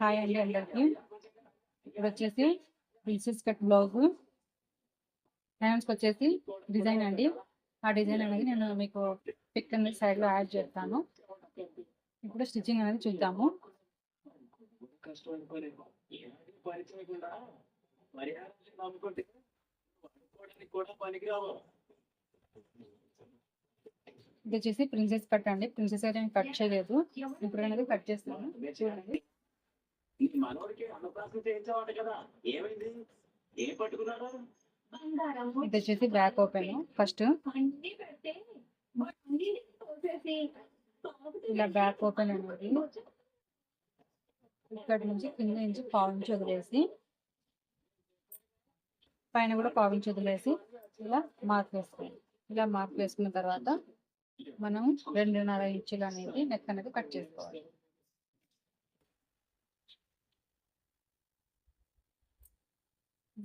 Hi అండి అందరికి. ఇప్పుడు వచ్చేసి ప్రిన్సెస్ కట్ బ్లౌజ్. హ్యాండ్స్కి వచ్చేసి డిజైన్ అండి. ఆ డిజైన్ అనేది నేను మీకు పిక్ అనేది సైడ్లో యాడ్ చేస్తాను. ఇప్పుడు స్టిచ్చింగ్ అనేది చూద్దాము. ఇది వచ్చేసి ప్రిన్సెస్ కట్ అండి. ప్రిన్సెస్ అయితే నేను కట్ చేయలేదు. ఇప్పుడు అనేది కట్ చేస్తాను. చూడండి. ఇది మనోడికి అన్నప్రాసం చేయించేవాడు కదా. ఏమైంది? ఏం పట్టుకున్నాడు ఇది వచ్చేసి బ్యాక్ ఓపెన్. ఫస్ట్ ఇలా బ్యాక్ ఓపెన్ అనేది ఇక్కడ నుంచి కింద నుంచి పావు ఇంచు వదిలేసి పైన కూడా పావు ఇంచు వదిలేసి ఇలా మార్క్ వేసుకోండి ఇలా మార్క్ వేసుకున్న తర్వాత మనం రెండున్నర ఇంచులు అనేది నెక్ అనేది కట్ చేసుకోవాలి.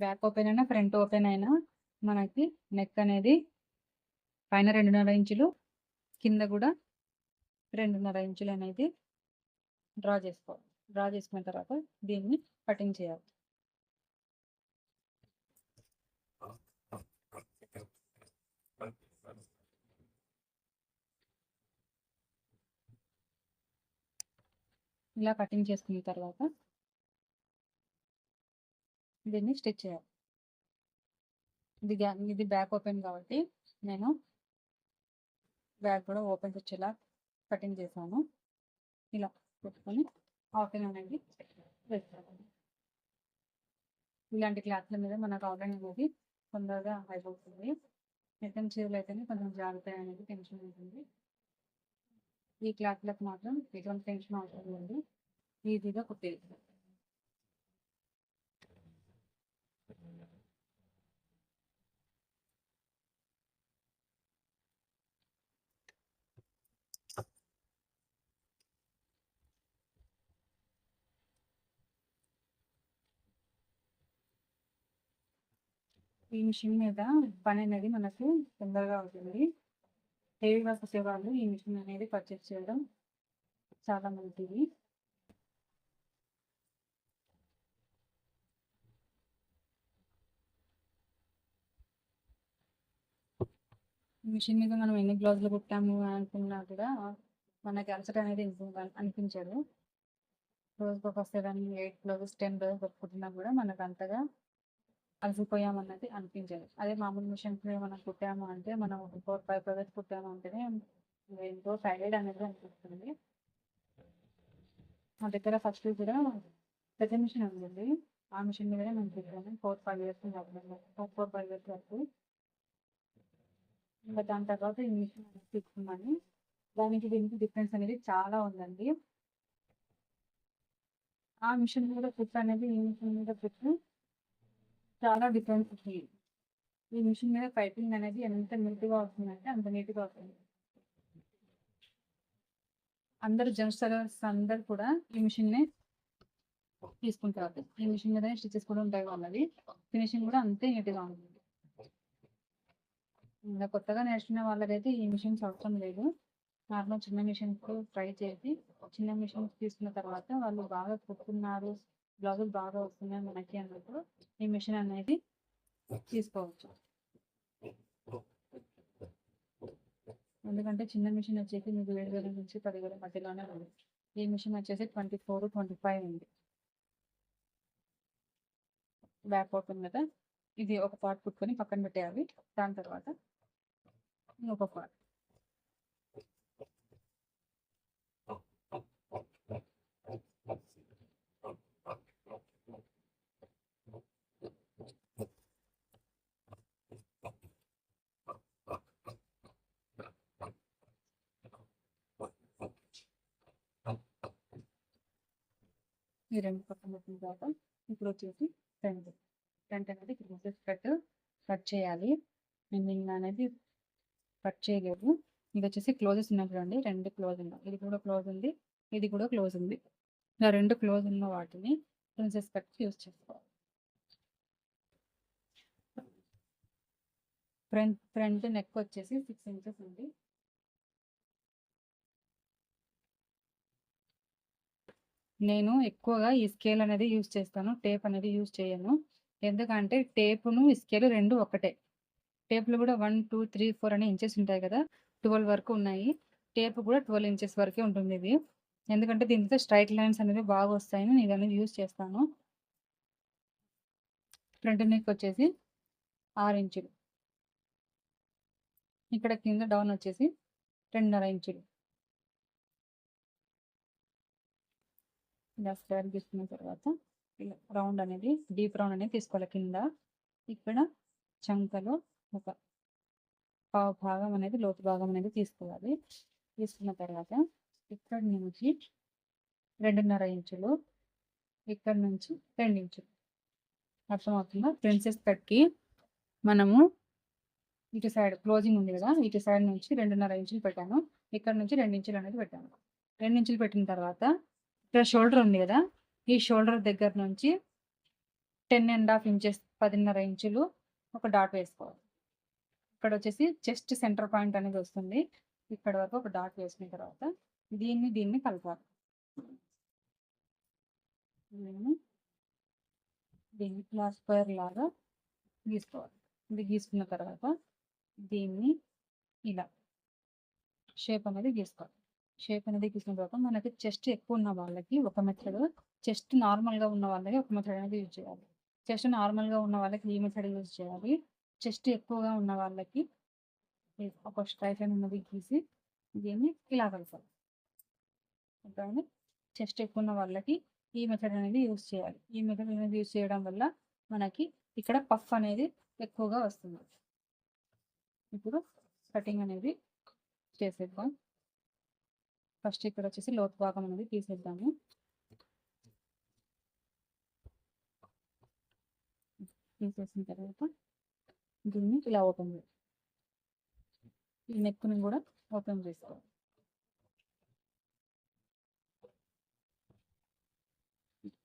బ్యాక్ ఓపెన్ అయినా ఫ్రంట్ ఓపెన్ అయినా మనకి నెక్ అనేది పైన రెండున్నర ఇంచులు కింద కూడా రెండున్నర ఇంచులు అనేది డ్రా చేసుకోవాలి. డ్రా చేసుకున్న తర్వాత దీన్ని కటింగ్ చేయాలి. ఇలా కటింగ్ చేసుకున్న తర్వాత దీన్ని స్టిచ్ చేయాలి. ఇది ఇది బ్యాక్ ఓపెన్ కాబట్టి నేను బ్యాక్ కూడా ఓపెన్ వచ్చేలా కటింగ్ చేశాను. ఇలా పెట్టుకొని ఆఫ్లైన్ అనేది వేస్తాను ఇలాంటి క్లాత్ల మీద మనకు ఆఫ్లైన్ అనేది తొందరగా అయిపోతుంది మిగతా చీరలు అయితేనే కొంచెం జాగ్రత్త అనేది టెన్షన్ ఉంటుంది. ఈ క్లాత్లకు మాత్రం ఎటువంటి టెన్షన్ అవసరం లేదు. ఈజీగా కుట్టేది ఈ మిషన్ మీద పని అనేది మనకు తొందరగా అవుతుంది. హెవీగా కుట్టేవాళ్ళు ఈ మిషన్ అనేది పర్చేస్ చేయడం చాలా మంచిది. మిషన్ మీద మనం ఎన్ని గ్లౌజులు కుట్టాము అనుకున్నా కూడా మనకి అలసట అనేది అనిపించదు. రోజుకి ఒక seven eight gloves ten gloves కుట్టినా కూడా మనకు అంతగా అలసిపోయామన్నది అనిపించదు. అదే మామూలు మిషన్స్ మనం కుట్టాము అంటే మనం ఫోర్ ఫైవ్ బ్లౌజెస్ కుట్టాము అంటేనే ఎంతో టైర్డ్ అనేది అనిపిస్తుంది. మా దగ్గర ఫస్ట్ కూడా పెద్ద మిషన్ ఉంది ఆ మిషన్ కూడా మేము కుట్టాము. Four five years four four five years వరకు. ఇంకా దాని తర్వాత ఈ మిషన్ తీసుకున్నాను దానికి దీనికి డిఫరెన్స్ అనేది చాలా ఉందండి. ఆ మిషన్ మీద ఫిట్ అనేది ఈ మిషన్ మీద ఫిట్ చాలా డిఫరెన్స్ వచ్చింది ఈ మిషన్ మీద పైపింగ్ అనేది ఎంత నీట్గా వస్తుందంటే అంత నీట్గా వస్తుంది. అందరు జెంట్స్ అందరు కూడా ఈ మిషన్నే తీసుకుంటారు. ఈ మిషన్ మీద స్టిచెస్ కూడా ఉంటాయి వాళ్ళది ఫినిషింగ్ కూడా అంతే నీట్గా ఉంటుంది. ఇంకా కొత్తగా నేర్చుకునే వాళ్ళకైతే ఈ మిషన్స్ అవసరం లేదు. నార్మల్ చిన్న మిషన్స్ ట్రై చేసి చిన్న మిషన్స్ తీసుకున్న తర్వాత వాళ్ళు బాగా కుట్టున్నారు. బ్లౌజులు బాగా వస్తున్నాయి మనకి అన్నప్పుడు ఈ మిషన్ అనేది తీసుకోవచ్చు. ఎందుకంటే చిన్న మిషన్ వచ్చేసి మీకు ఏడు వేల నుంచి పదివేల మధ్యలోనే ఉంది. ఈ మిషన్ వచ్చేసి ట్వంటీ ఫోర్ ట్వంటీ ఫైవ్ ఉంది. బ్యాక్ ఓపెన్ కదా? ఇది ఒక పార్ట్ కుట్టుకొని పక్కన పెట్టేయాలి. దాని తర్వాత ఇంకొక పార్ట్ ఈ రెండు పక్కన పెట్టిన తర్వాత ఇప్పుడు వచ్చేసి ఫ్రంట్ ఫ్రంట్ అనేది క్రిసెస్ కట్ కట్ చేయాలి. ఎండింగ్ అనేది కట్ చేయలేదు. ఇది వచ్చేసి క్లోజెస్ ఉన్నాయి చూడండి. రెండు క్లోజ్ ఉన్నాయి. ఇది కూడా క్లోజ్ ఉంది. ఇది కూడా క్లోజ్ ఉంది. ఇలా రెండు క్లోజ్ ఉన్న వాటిని ప్రిన్సెస్ కట్ యూస్ చేసుకోవాలి. ఫ్రంట్ ఫ్రంట్ నెక్ వచ్చేసి సిక్స్ ఇంచెస్ ఉంది. నేను ఎక్కువగా ఈ స్కేల్ అనేది యూజ్ చేస్తాను. టేప్ అనేది యూజ్ చేయను. ఎందుకంటే టేపును, ఈ స్కేలు 2 ఒకటే. టేపులు కూడా వన్ టూ త్రీ ఫోర్ అనే ఇంచెస్ ఉంటాయి కదా! 12 వరకు ఉన్నాయి. టేప్ కూడా 12 ఇంచెస్ వరకే ఉంటుంది ఇది ఎందుకంటే దీనితో స్ట్రైట్ లైన్స్ అనేవి బాగొస్తాయని నేను అనేది యూజ్ చేస్తాను. ఫ్రంట్ నెక్ వచ్చేసి ఆరు ఇంచులు. ఇక్కడ కింద డౌన్ వచ్చేసి 2.5 ఇంచులు. ఇలా స్క్వేర్ తీసుకున్న తర్వాత ఇలా రౌండ్ అనేది డీప్ రౌండ్ అనేది తీసుకోవాలి కింద. ఇక్కడ చంకలో ఒక పావు భాగం అనేది లోతు భాగం అనేది తీసుకోవాలి. తీసుకున్న తర్వాత ఇక్కడ నుంచి 2.5 ఇంచులు. ఇక్కడి నుంచి రెండు ఇంచులు. అర్థమవుతుందా? ప్రిన్సెస్ కట్‌కి మనము ఇటు సైడ్ క్లోజింగ్ ఉంది కదా! ఇటు సైడ్ నుంచి 2.5 ఇంచులు పెట్టాను. ఇక్కడ నుంచి రెండు ఇంచులు అనేది పెట్టాను. రెండు ఇంచులు పెట్టిన తర్వాత ఇక్కడ షోల్డర్ ఉంది కదా! ఈ షోల్డర్ దగ్గర నుంచి 10 ½ ఇంచెస్ 10.5 ఇంచులు ఒక డాట్ వేసుకోవాలి. ఇక్కడ వచ్చేసి చెస్ట్ సెంటర్ పాయింట్ అనేది వస్తుంది. ఇక్కడ వరకు ఒక డాట్ వేసిన తర్వాత దీన్ని, దీన్ని కలపాలి. దీన్ని దీన్ని ఇలా స్క్వేర్ లాగా గీసుకోవాలి. ఇది గీసుకున్న తర్వాత దీన్ని ఇలా షేప్ అనేది గీసుకోవాలి. షేప్ అనేది గీసిన తర్వాత మనకి చెస్ట్ ఎక్కువ ఉన్న వాళ్ళకి ఒక మెథడ్, చెస్ట్ నార్మల్‌గా ఉన్న వాళ్ళకి ఒక మెథడ్ అనేది యూజ్ చేయాలి. చెస్ట్ నార్మల్‌గా ఉన్న వాళ్ళకి ఈ మెథడ్ యూజ్ చేయాలి. చెస్ట్ ఎక్కువగా ఉన్న వాళ్ళకి ఒక స్ట్రెయిట్ లైన్ అనేది గీసి దీన్ని ఇలా కలపాలి. అర్థమైందా? చెస్ట్ ఎక్కువ ఉన్న వాళ్ళకి ఈ మెథడ్ అనేది యూజ్ చేయాలి. ఈ మెథడ్ అనేది యూజ్ చేయడం వల్ల మనకి ఇక్కడ పఫ్ అనేది ఎక్కువగా వస్తుంది. ఇప్పుడు కటింగ్ అనేది చేసేద్దాం. ఫస్ట్ ఇక్కడొచ్చేసి లోతు భాగం అనేది తీసేద్దాము. తీసేసిన తర్వాత దీన్ని ఇలా ఓపెన్ చేయాలి. ఈ నెక్‌ని కూడా ఓపెన్ చేసుకోవాలి.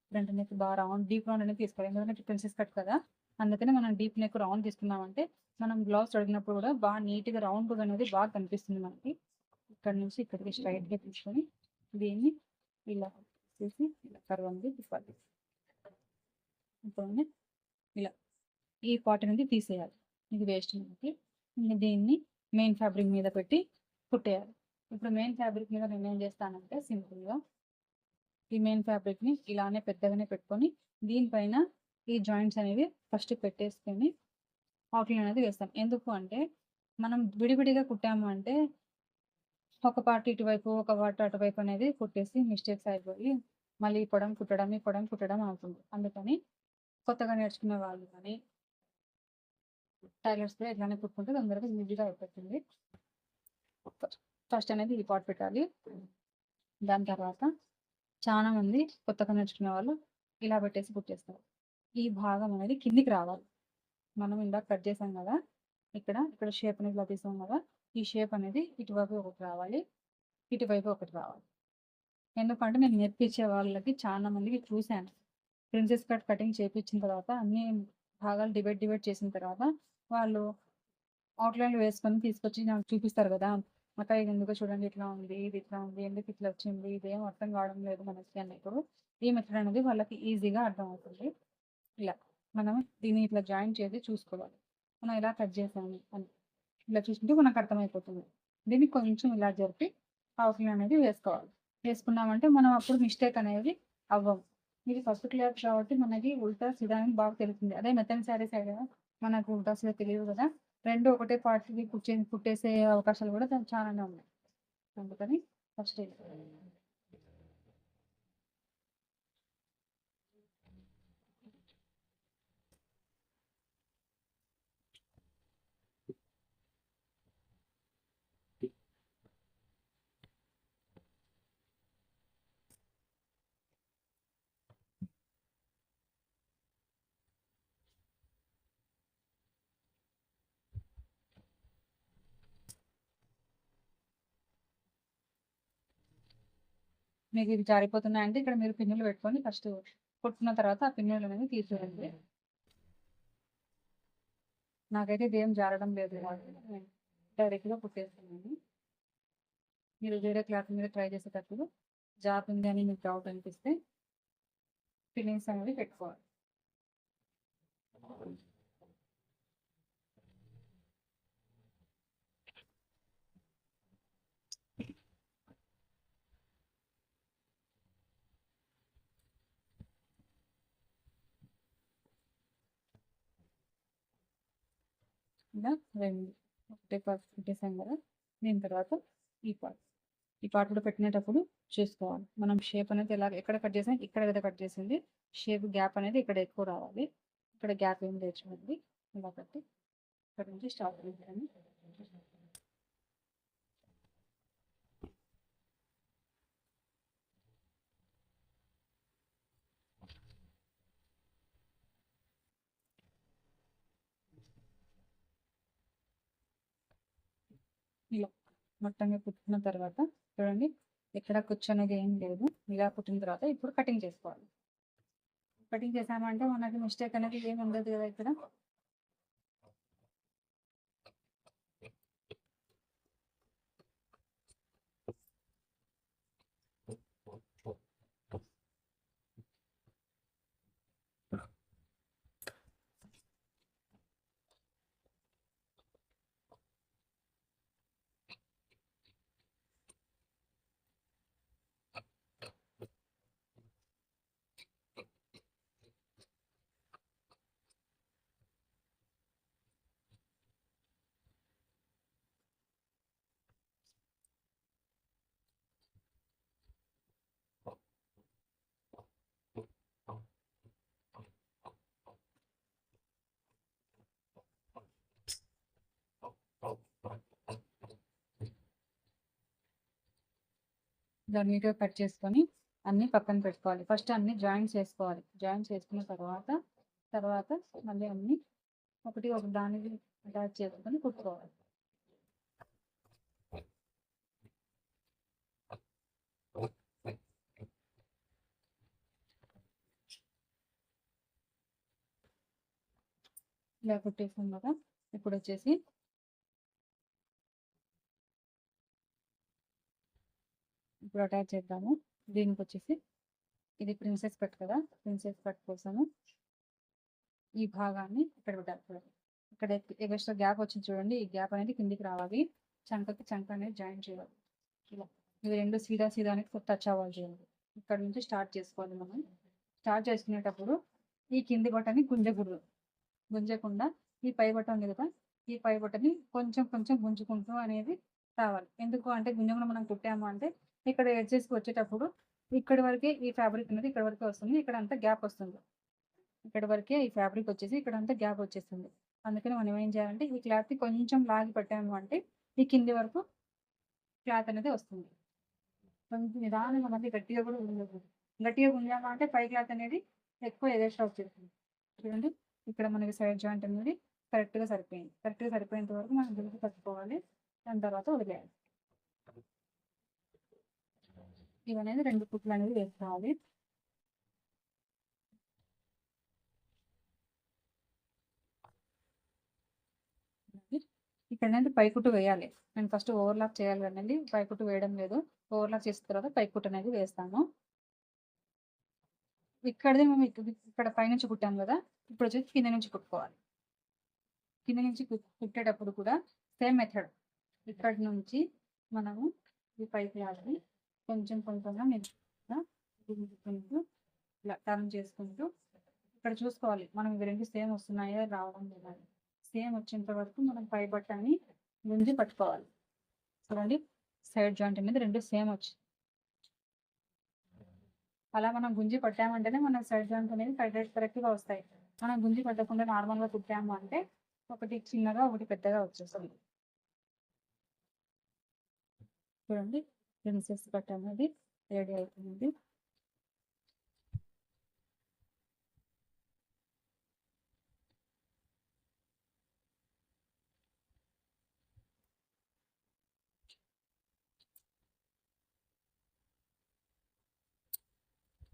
ఫ్రంట్ నెక్ బాగా రౌండ్ డీప్ రౌండ్ అనేది తీసుకోవాలి. ఎందుకంటే ప్రిన్సెస్ కట్ కదా! అందుకని మనం డీప్ నెక్ రౌండ్ తీసుకున్నామంటే మనం బ్లౌజ్ తొడిగినప్పుడు కూడా బాగా నీట్‌గా రౌండ్ అనేది బాగా కనిపిస్తుంది మనకి. ఇక్కడ నుంచి ఇక్కడికి స్ట్రైట్గా తీసుకొని దీన్ని ఇలా చేసి ఇలా కర్వ్ అనేది తిప్పాలి. ఇప్పుడు ఇలా ఈ పార్ట్ అనేది తీసేయాలి. ఇది వేస్ట్ మనకి. ఇంకా దీన్ని మెయిన్ ఫ్యాబ్రిక్ మీద పెట్టి కుట్టేయాలి. ఇప్పుడు మెయిన్ ఫ్యాబ్రిక్ మీద నేను ఏం చేస్తానంటే సింపుల్‌గా ఈ మెయిన్ ఫ్యాబ్రిక్‌ని ఇలానే పెద్దగానే పెట్టుకొని దీనిపైన ఈ జాయింట్స్ అనేవి ఫస్ట్ పెట్టేసుకొని అవుట్‌లైన్ అనేది వేస్తాం. ఎందుకు అంటే మనం విడివిడిగా కుట్టాము అంటే ఒక పార్ట్ ఇటువైపు, ఒక పార్ట్ అటువైపు అనేది కుట్టేసి మిస్టేక్స్ అయిపోయి మళ్ళీ ఈ పొడం కుట్టడం, ఈ పొడం కుట్టడం అవుతుంది. అందుకని కొత్తగా నేర్చుకునే వాళ్ళు కానీ టైలర్స్ ఎట్లానే ఇట్లానే కుట్టుకుంటే తొందరగా ఈజీగా అయిపోతుంది. ఫస్ట్ అనేది ఈ పార్ట్ పెట్టాలి. దాని తర్వాత చాలా మంది కొత్తగా నేర్చుకునే వాళ్ళు ఇలా పెట్టేసి కుట్టేస్తారు. ఈ భాగం అనేది కిందికి రావాలి. మనం ఇందాక కట్ చేసాం కదా! ఇక్కడ, ఇక్కడ షేప్ అనేది లభిస్తాం కదా! ఈ షేప్ అనేది ఇటువైపు ఒకటి రావాలి. ఇటువైపు ఒకటి రావాలి. ఎందుకంటే నేను నేర్పించే వాళ్ళకి చాలా మందికి చూసాను. ప్రిన్సెస్ కట్ కటింగ్ చేపించిన తర్వాత అన్ని భాగాలు డిబేట్ డివైడ్ చేసిన తర్వాత వాళ్ళు అవుట్లైన్ వేసుకొని తీసుకొచ్చి నాకు చూపిస్తారు కదా! అక్క ఇది ఎందుకు చూడండి ఇట్లా ఉంది. ఇది ఇట్లా ఉంది. ఎందుకు ఇట్లా వచ్చింది? ఇదేం అర్థం కావడం లేదు మనకి అన్నప్పుడు ఈ మెథడ్ అనేది వాళ్ళకి ఈజీగా అర్థమవుతుంది. ఇలా మనం దీన్ని ఇట్లా జాయిన్ చేసి చూసుకోవాలి. మనం ఇలా కట్ చేసాము అని. ఇలా చూసుకుంటే మనకు అర్థమైపోతుంది. దీన్ని కొంచెం ఇలా జరిపి అవుట్‌లైన్ అనేది వేసుకోవాలి. వేసుకున్నామంటే మనం అప్పుడు మిస్టేక్ అనేది అవ్వం ఇది ఫస్ట్ క్లాత్ కాబట్టి మనకి ఉల్టా, సీదా అని బాగా తెలుస్తుంది. అదే మెత్తని శారీస్ అయితే మనకు ఉల్టా, సీదా తెలియదు కదా! రెండు ఒకటే పార్ట్‌కి కుట్టే కుట్టేసే అవకాశాలు కూడా దానికి చాలానే ఉన్నాయి. అందుకని ఫస్ట్ మీకు ఇవి జారిపోతున్నాయంటే ఇక్కడ మీరు పిన్నులు పెట్టుకొని ఫస్ట్ కుట్టుకున్న తర్వాత ఆ పిన్నులు అనేది తీసేయండి. నాకైతే ఇదేం జారడం లేదు. డైరెక్ట్‌గా కుట్టేస్తున్నాను. మీరు వేరే క్లాత్ మీద ట్రై చేసేటప్పుడు జారుతుంది అని మీకు డౌట్ అనిపిస్తే ఫిల్లింగ్స్ అనేవి పెట్టుకోవాలి ఇలా రెండు ఒకటే పార్ట్ పెట్టేసాం కదా. దీని తర్వాత ఈ పార్ట్. ఈ పార్ట్ కూడా పెట్టినప్పుడు చూసుకోవాలి. మనం షేప్ అనేది ఎలా ఎక్కడ కట్ చేసాం ఇక్కడ కదా కట్ చేసింది. షేప్ గ్యాప్ అనేది ఇక్కడ ఎక్కువ రావాలి. ఇక్కడ గ్యాప్ ఏం లేదు చూడండి. ఇలా కట్టి ఇక్కడ నుంచి స్టార్ట్ చేయాలి ఇలా మొత్తంగా కుట్టిన తర్వాత చూడండి ఎక్కడ కూర్చొనేది ఏం లేదు. ఇలా కుట్టిన తర్వాత ఇప్పుడు కటింగ్ చేసుకోవాలి. కటింగ్ చేసామంటే మనకి మిస్టేక్ అనేది ఏమి ఉండదు కదా ఇక్కడ. ఇలా నీట్గా కట్ చేసుకొని అన్ని పక్కన పెట్టుకోవాలి. ఫస్ట్ అన్ని జాయిన్ చేసుకోవాలి. జాయిన్ చేసుకున్న తర్వాత తర్వాత మళ్ళీ అన్నీ ఒకటి ఒక దానికి అటాచ్ చేసుకొని కుట్టుకోవాలి. ఇలా కుట్టేసాం కదా. ఇప్పుడు వచ్చేసి ఇప్పుడు అటాచ్ చేద్దాము. దీనికి వచ్చేసి ఇది ప్రిన్సెస్ కట్ కదా. ప్రిన్సెస్ కట్ కోసము ఈ భాగాన్ని ఇక్కడ పెట్టాలి చూడండి. ఇక్కడ ఎక్స్ట్రా గ్యాప్ వచ్చింది చూడండి. ఈ గ్యాప్ అనేది కిందికి రావాలి. చంకకి చంక అనేది జాయిన్ చేయాలి. ఇలా. ఇవి రెండు సీదా సీదా అనేది టచ్ అవ్వాలి చేయాలి ఇక్కడ నుంచి స్టార్ట్ చేసుకోవాలి మనం. స్టార్ట్ చేసుకునేటప్పుడు ఈ కింది బొట్టని గుంజకూడదు. గుంజకుండా ఈ పై బట్ట ఉంది కదా. ఈ పై బొట్టని కొంచెం కొంచెం గుంజుకుంటూ అనేది రావాలి. ఎందుకు అంటే గుంజకుండా మనం కుట్టాము అంటే ఇక్కడ ఎడ్జెస్కి వచ్చేటప్పుడు ఇక్కడ వరకే ఈ ఫ్యాబ్రిక్ అనేది ఇక్కడ వరకే వస్తుంది. ఇక్కడ అంతా గ్యాప్ వస్తుంది. ఇక్కడ వరకే ఈ ఫ్యాబ్రిక్ వచ్చేసి ఇక్కడ అంతా గ్యాప్ వచ్చేస్తుంది. అందుకని మనం ఏం చేయాలంటే ఈ క్లాత్ కొంచెం లాగి పెట్టాము అంటే ఈ కింది వరకు క్లాత్ అనేది వస్తుంది. కొంచెం నిదానంగా మళ్ళీ గట్టిగా కూడా ఉండకూడదు. గట్టిగా ఉండామా అంటే పై క్లాత్ అనేది ఎక్కువ ఎగస్ట్రా వచ్చేస్తుంది చూడండి ఇక్కడ మనకి సైడ్ జాయింట్ అనేది కరెక్ట్గా సరిపోయింది. కరెక్ట్గా సరిపోయేంత వరకు మనం దులిపి కట్టుకోవాలి దాని తర్వాత వదిలేయాలి. ఇవనేది రెండు కుట్లు అనేది వేసుకోవాలి. ఇక్కడ అనేది పైకుట్టు వేయాలి. నేను ఫస్ట్ ఓవర్లాక్ చేయాలి అనేది పైకుట్టు వేయడం లేదు. ఓవర్లాక్ చేసిన తర్వాత పైకుట్టు అనేది వేస్తాము. ఇక్కడదే మేము ఇక్కడ పైనుంచి కుట్టాం కదా. ఇప్పుడు వచ్చేసి కింద నుంచి కుట్టుకోవాలి. కింద నుంచి కుట్టేటప్పుడు కూడా సేమ్ మెథడ్. ఇక్కడి నుంచి మనము ఈ పైకి లాగి కొంచెం కొంచెంగా నేను ఇలా టర్న్ చేసుకుంటూ ఇక్కడ చూసుకోవాలి. మనం ఇవి రెండు సేమ్ వస్తున్నాయా రావడం లేదా? సేమ్ వచ్చేంత వరకు మనం పై బట్టని ముందు పట్టుకోవాలి. చూడండి సైడ్ జాయింట్ అనేది రెండు సేమ్ వచ్చి అలా మనం గుంజి పట్టామంటేనే మన సైడ్ జాయింట్ అనేది కరెక్ట్ కరెక్ట్గా వస్తాయి. మనం గుంజి పట్టకుండా నార్మల్గా కుట్టాము అంటే ఒకటి చిన్నగా ఒకటి పెద్దగా వచ్చేస్తుంది. చూడండి ప్రిన్సెస్ కట్ అనేది రెడీ అవుతుంది.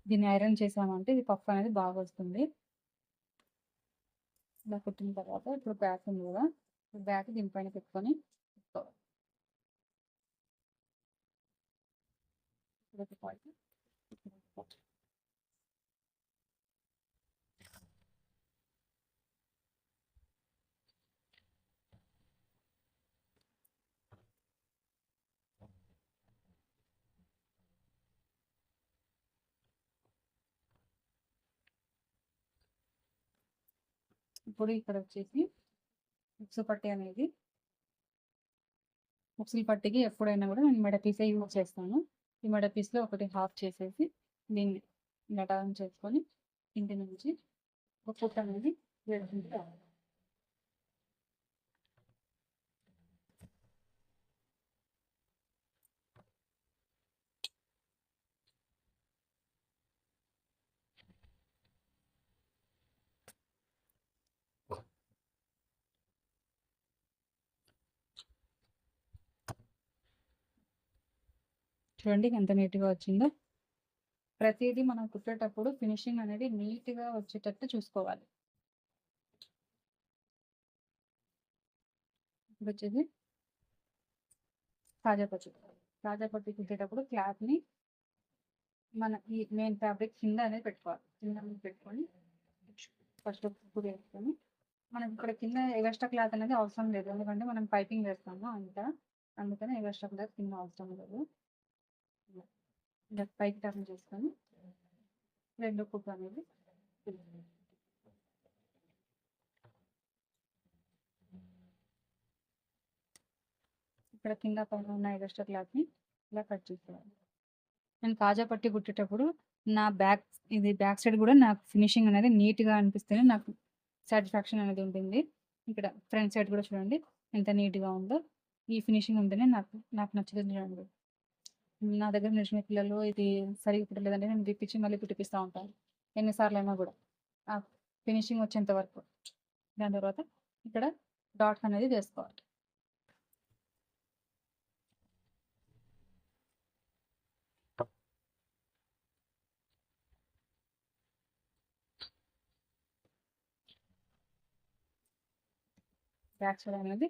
దీన్ని ఐరన్ చేసామంటే ఇది పఫ్ అనేది బాగా వస్తుంది. ఇలా కుట్టిన తర్వాత ఇప్పుడు బ్యాక్ ఉంది కదా బ్యాక్ దీనిపైన పెట్టుకొని కుట్టుకోవాలి. ఒక పాయింట్ ఇప్పుడు ఇక్కడ వచ్చేసి ఉక్సు పట్టి అనేది ఉక్సుల పట్టికి ఎప్పుడైనా కూడా నేను మెడ పీసే యూజ్ చేస్తాను. ఈ మెడ పీస్లో ఒకటి హాఫ్ చేసేసి దీన్ని నటాలను చేసుకొని ఇంటి నుంచి ఒక పుట్ట అనేది వేసుకుంటూ రావాలి. చూడండి ఎంత నీట్గా వచ్చిందో. ప్రతిదీ మనం కుట్టేటప్పుడు ఫినిషింగ్ అనేది నీట్గా వచ్చేటట్టు చూసుకోవాలి. వచ్చేది తాజా పట్టు. తాజా పట్టు కుట్టేటప్పుడు క్లాత్ని మన ఈ మెయిన్ ఫ్యాబ్రిక్ కింద అనేది పెట్టుకోవాలి. కింద పెట్టుకొని ఫస్ట్ కుట్టు వేసుకొని మనం ఇక్కడ కింద ఎగస్ట్రా క్లాత్ అనేది అవసరం లేదు. ఎందుకంటే మనం పైపింగ్ వేస్తాము అంతా. అందుకని ఎగస్ట్రా క్లాత్ కింద అవసరం లేదు. లెఫ్ట్ పైకి టర్న్ చేసుకొని రెండో కుక్ అనేది. ఇక్కడ కింద పైన ఉన్న ఎగస్ట్రా క్లాత్ని ఇలా కట్ చేసుకోవాలి నేను కాజా పట్టి కుట్టేటప్పుడు నా బ్యాక్ ఇది బ్యాక్ సైడ్ కూడా నాకు ఫినిషింగ్ అనేది నీట్గా అనిపిస్తేనే నాకు సాటిస్ఫాక్షన్ అనేది ఉంటుంది. ఇక్కడ ఫ్రంట్ సైడ్ కూడా చూడండి ఎంత నీట్గా ఉందో. ఈ ఫినిషింగ్ ఉంటేనే నాకు నాకు నచ్చుతుంది చూడండి. నా దగ్గర నిలిచిన పిల్లలు ఇది సరిగ్గా కుట్టలేదంటే నేను తిప్పించి మళ్ళీ పుట్టిపిస్తూ ఉంటాను. ఎన్నిసార్లు అయినా కూడా. ఆ ఫినిషింగ్ వచ్చేంత వరకు. దాని తర్వాత ఇక్కడ డాట్ అనేది చేసుకోవాలి బ్యాక్ సైడ్ అనేది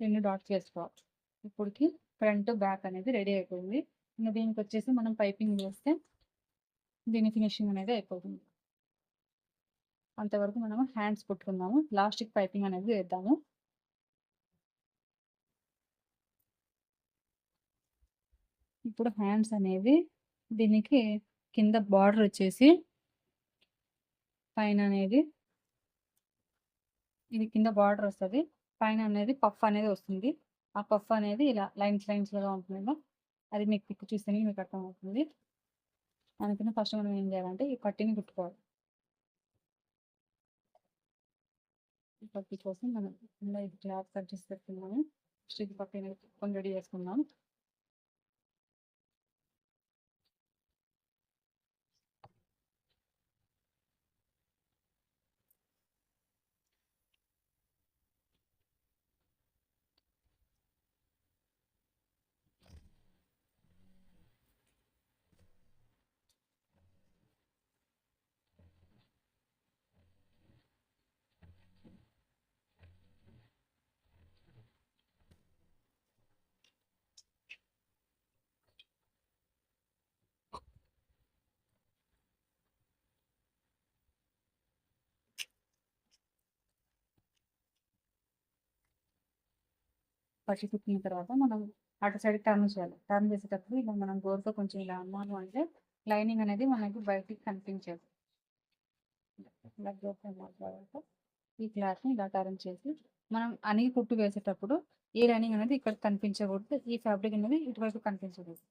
రెండు డాట్ చేసుకోవాలి ఇప్పటికి ఫ్రంట్ బ్యాక్ అనేది రెడీ అయిపోయింది. ఇంకా దీనికి వచ్చేసి మనం పైపింగ్ చేస్తే దీని ఫినిషింగ్ అనేది అయిపోతుంది. అంతవరకు మనము హ్యాండ్స్ కుట్టుకుందాము ప్లాస్టిక్ పైపింగ్ అనేది వేద్దాము. ఇప్పుడు హ్యాండ్స్ అనేవి దీనికి కింద బార్డర్ వచ్చేసి పైన అనేది ఇది కింద బార్డర్ వస్తుంది. పైన అనేది పఫ్ అనేది వస్తుంది. ఆ పఫ్ అనేది ఇలా లైన్స్ లైన్స్ లాగా ఉంటుంది అది మీకు పిక్ చూస్తేనే మీకు అర్థమవుతుంది. అందుకని ఫస్ట్ మనం ఏం చేయాలంటే ఈ పట్టిని కుట్టుకోవాలి. ఈ పట్టి కోసం మనం ఇలా ఇది క్లాత్ కట్ చేసి పెట్టుకున్నాము. ఫస్ట్ పట్టిని కొంచెం రెడీ చేసుకున్నాము పట్టి కుట్టిన తర్వాత మనం అటు సైడ్ టర్న్ చేయాలి. టర్న్ చేసేటప్పుడు ఇలా మనం గోరుతో కొంచెం ఇలా అమ్మాను అంటే లైనింగ్ అనేది మనకి బయటికి కనిపించదు. ఇలా గోరుతో తర్వాత ఈ క్లాత్ని ఇలా టర్న్ చేసి మనం అనిగి కుట్టు వేసేటప్పుడు ఈ లైనింగ్ అనేది ఇక్కడ కనిపించకూడదు. ఈ ఫ్యాబ్రిక్ అనేది ఇటువైపు కనిపించకూడదు.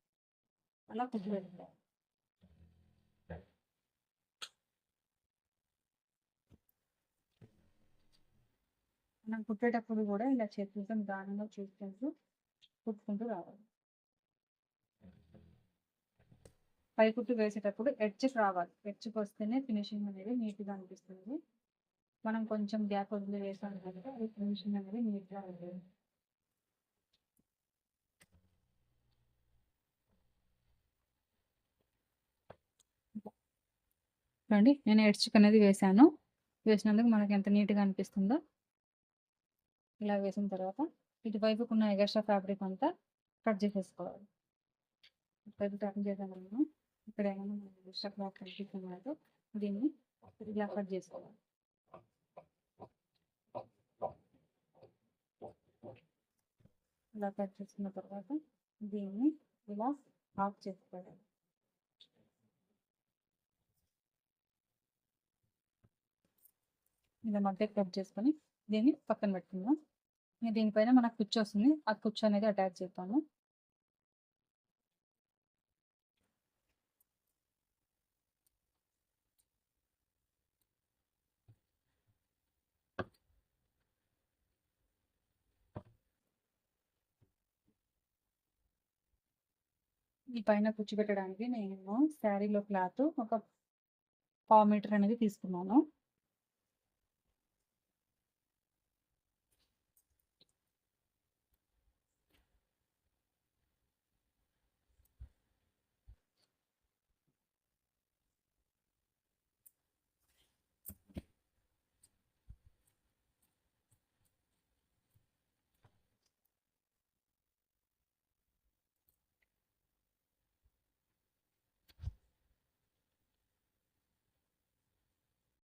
అలా కుట్టు వేసుకోవాలి మనం కుట్టేటప్పుడు కూడా ఇలా చేతులతో నిదానంగా చూసుకుంటూ కుట్టుకుంటూ రావాలి. పై కుట్టు వేసేటప్పుడు ఎడ్జ్కి రావాలి. ఎడ్జ్కి వస్తేనే ఫినిషింగ్ అనేది నీట్గా అనిపిస్తుంది. మనం కొంచెం గ్యాప్ వదిలి వేసాం కనుక అది ఫినిషింగ్ అనేది నీట్గా ఉంటుంది చూడండి నేను ఎడ్జ్కి అనేది వేసాను. వేసినందుకు మనకి ఎంత నీట్గా అనిపిస్తుందో. ఇలా వేసిన తర్వాత ఇటువైపుకున్న ఎగస్ట్రా ఫ్యాబ్రిక్ అంతా కట్ చేసేసుకోవాలి. ఇట్లా టర్న్ చేసాం మనం ఇక్కడ ఏమైనా ఎగస్ట్రా క్లాత్ కనిపిస్తుంది దీన్ని ఇలా కట్ చేసుకోవాలి. ఇలా కట్ చేసుకున్న తర్వాత దీన్ని ఇలా ఆఫ్ చేసుకోవాలి. ఇలా మధ్య కట్ చేసుకొని దీన్ని పక్కన పెట్టుకుందాం. దీనిపైన మనకు కుచ్చు వస్తుంది. ఆ కుచ్చు అనేది అటాచ్ చేస్తాను ఈ పైన కుచ్చు పెట్టడానికి నేను శారీలో క్లాత్ ఒక పావు మీటర్ అనేది తీసుకున్నాను.